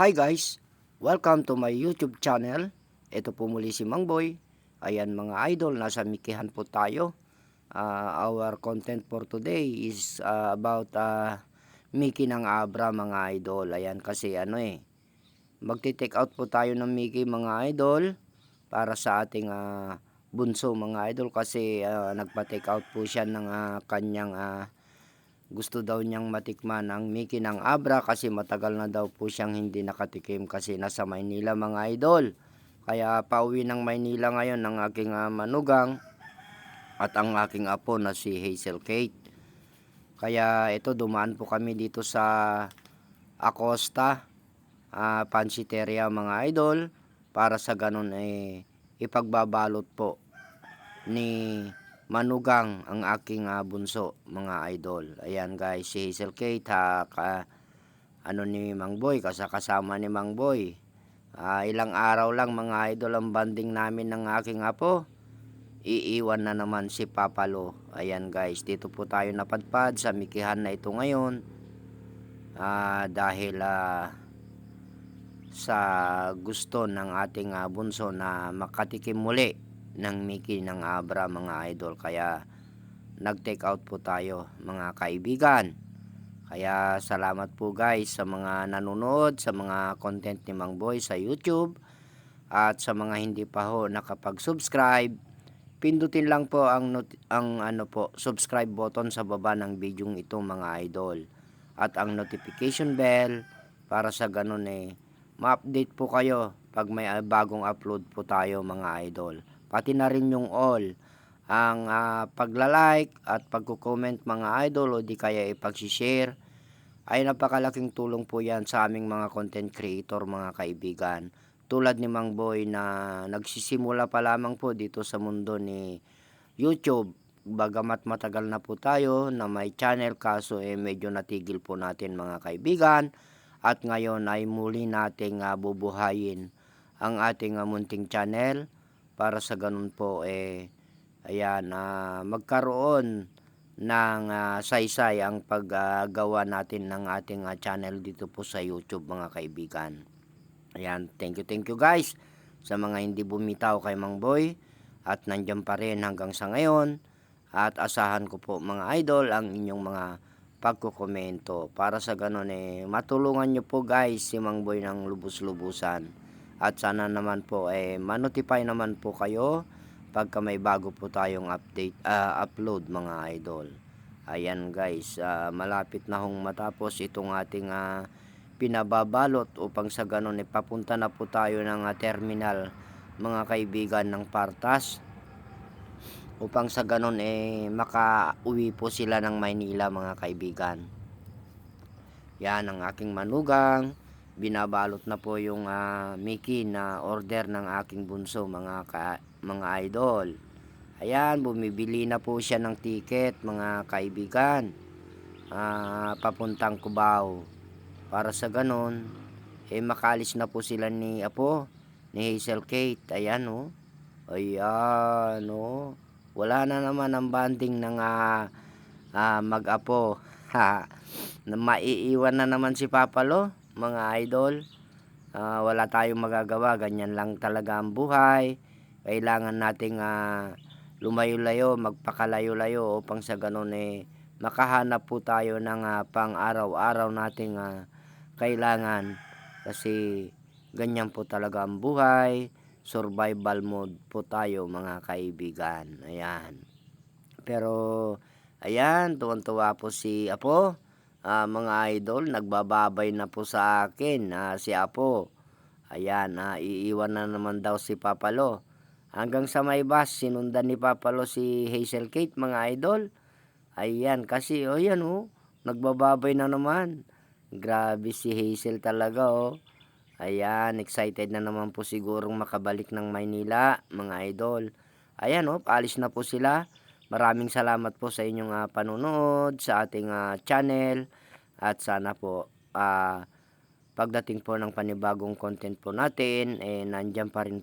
Hi guys! Welcome to my YouTube channel. Ito po muli si Mang Boy. Ayan mga idol, nasa Mikihan po tayo. Ah, our content for today is ah, about uh, Mickey ng Abra mga idol. Ayan kasi ano eh, magti-take out po tayo ng Mickey mga idol para sa ating ah, bunso mga idol kasi ah, nagpa-take out po siya ng ah, kanyang ah, gusto daw niyang matikman ang Mickey ng Abra kasi matagal na daw po siyang hindi nakatikim kasi nasa Maynila mga idol. Kaya pauwi ng Maynila ngayon ng aking ah, manugang at ang aking apo na si Hazel Kate. Kaya ito dumaan po kami dito sa Acosta, ah, Pansiteria mga idol para sa ganun eh ipagbabalot po ni Manugang ang aking ah, bunso mga idol. Ayan guys, si Hazel Kate ha, ka, ano ni Mang Boy, kasakasama ni Mang Boy. Ah, ilang araw lang mga idol ang banding namin ng aking apo. Iiwan na naman si Papalo. Ayan guys, dito po tayo napadpad sa Mikihan na ito ngayon. Ah, dahil ah, sa gusto ng ating ah, bunso na makatikim muli ng Mickey ng Abra mga idol. Kaya nag-take out po tayo mga kaibigan. Kaya salamat po guys sa mga nanonood, sa mga content ni Mang Boy sa YouTube at sa mga hindi pa ho nakapag-subscribe. Pindutin lang po ang ang ano po, subscribe button sa baba ng video ito mga idol. At ang notification bell para sa ganun eh ma-update po kayo pag may ah, bagong upload po tayo mga idol. Pati na rin yung all ang ah, pagla-like at pagko-comment mga idol o di kaya ipag-share ay napakalaking tulong po yan sa aming mga content creator mga kaibigan. Tulad ni Mang Boy na nagsisimula pa lamang po dito sa mundo ni YouTube. Bagamat matagal na po tayo na may channel kaso eh medyo natigil po natin mga kaibigan. At ngayon ay muli nating ah, bubuhayin ang ating ah, munting channel para sa ganun po eh ayan ah, magkaroon ng ah, saysay ang paggawa natin ng ating ah, channel dito po sa YouTube mga kaibigan. Ayan, thank you, thank you guys sa mga hindi bumitaw kay Mang Boy at nandiyan pa rin hanggang sa ngayon. At asahan ko po mga idol ang inyong mga pagkukomento. Para sa ganun eh matulungan nyo po guys si Mang Boy ng lubos-lubusan at sana naman po eh manotify naman po kayo pagka may bago po tayong update ah, upload mga idol. Ayan guys ah, malapit na hong matapos itong ating ah, pinababalot upang sa ganun eh papunta na po tayo ng ah, terminal mga kaibigan ng Partas. Upang sa ganun eh makauwi po sila ng Maynila mga kaibigan. Yan ang aking manugang binabalot na po yung ah, Mickey na order ng aking bunso mga ka, mga idol. Ayan, bumibili na po siya ng ticket mga kaibigan. Ah, papuntang Cubao. Para sa ganon, eh makalis na po sila ni Apo, ni Hazel Kate. Ayan oh. Ayan oh. Wala na naman ang banding ng ah, ah, mag-apo. Maiiwan na naman si Papalo mga idol. Ah, wala tayong magagawa, ganyan lang talaga ang buhay. Kailangan nating ah, lumayo-layo, magpakalayo-layo upang sa ganun eh makahanap po tayo ng ah, pang araw-araw nating ah, kailangan kasi ganyan po talaga ang buhay. Survival mode po tayo mga kaibigan. Ayan. Pero ayan, tuwan-tuwa po si Apo ah, mga idol, nagbababay na po sa akin ah, si Apo. Ayan, ah, iiwan na naman daw si Papalo. Hanggang sa may bus, sinundan ni Papalo si Hazel Kate, mga idol. Ayan, kasi, o oh, yan oh, nagbababay na naman. Grabe si Hazel talaga oh. Ayan, excited na naman po sigurong makabalik ng Maynila, mga idol. Ayan oh, paalis na po sila. Maraming salamat po sa inyong uh, panonood sa ating uh, channel. At sana po uh, pagdating po ng panibagong content po natin eh nandiyan pa rin